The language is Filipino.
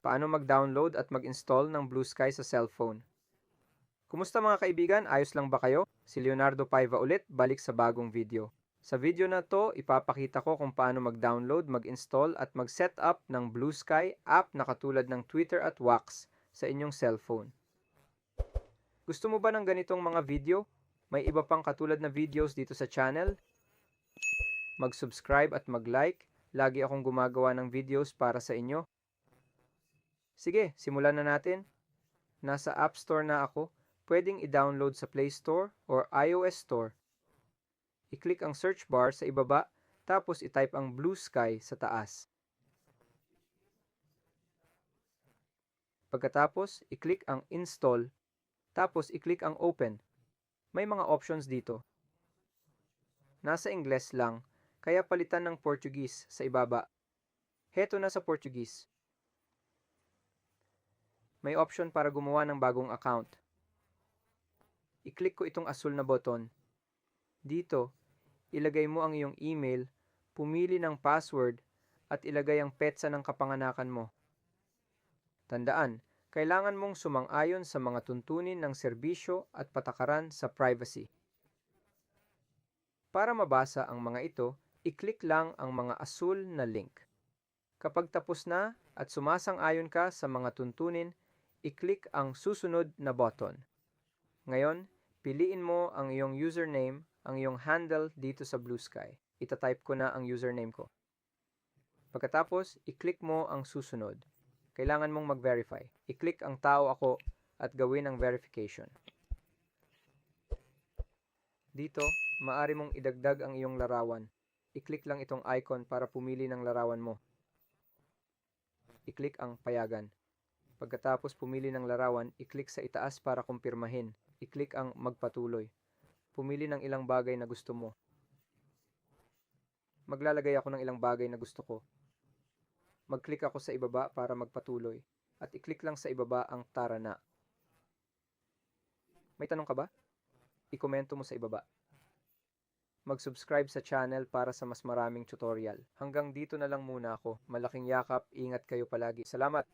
Paano mag-download at mag-install ng Blue Sky sa cellphone? Kumusta mga kaibigan? Ayos lang ba kayo? Si Leonardo Paiva ulit, balik sa bagong video. Sa video na to, ipapakita ko kung paano mag-download, mag-install at mag-set up ng Blue Sky app na katulad ng Twitter at Wax sa inyong cellphone. Gusto mo ba ng ganitong mga video? May iba pang katulad na videos dito sa channel? Mag-subscribe at mag-like. Lagi akong gumagawa ng videos para sa inyo. Sige, simulan na natin. Nasa App Store na ako. Pwedeng i-download sa Play Store or iOS Store. I-click ang search bar sa ibaba, tapos i-type ang Blue Sky sa taas. Pagkatapos, i-click ang Install, tapos i-click ang Open. May mga options dito. Nasa Ingles lang, kaya palitan ng Portuguese sa ibaba. Heto na sa Portuguese. May option para gumawa ng bagong account. I-click ko itong asul na button. Dito, ilagay mo ang iyong email, pumili ng password, at ilagay ang petsa ng kapanganakan mo. Tandaan, kailangan mong sumang-ayon sa mga tuntunin ng serbisyo at patakaran sa privacy. Para mabasa ang mga ito, i-click lang ang mga asul na link. Kapag tapos na at sumasang-ayon ka sa mga tuntunin, i-click ang susunod na button. Ngayon, piliin mo ang iyong username, ang iyong handle dito sa Blue Sky. Itatype ko na ang username ko. Pagkatapos, i-click mo ang susunod. Kailangan mong mag-verify. I-click ang tao ako at gawin ang verification. Dito, maari mong idagdag ang iyong larawan. I-click lang itong icon para pumili ng larawan mo. I-click ang payagan. Pagkatapos pumili ng larawan, i-click sa itaas para kumpirmahin. I-click ang magpatuloy. Pumili ng ilang bagay na gusto mo. Maglalagay ako ng ilang bagay na gusto ko. Mag-click ako sa ibaba para magpatuloy. At i-click lang sa ibaba ang tara na. May tanong ka ba? I-komento mo sa ibaba. Mag-subscribe sa channel para sa mas maraming tutorial. Hanggang dito na lang muna ako. Malaking yakap, ingat kayo palagi. Salamat!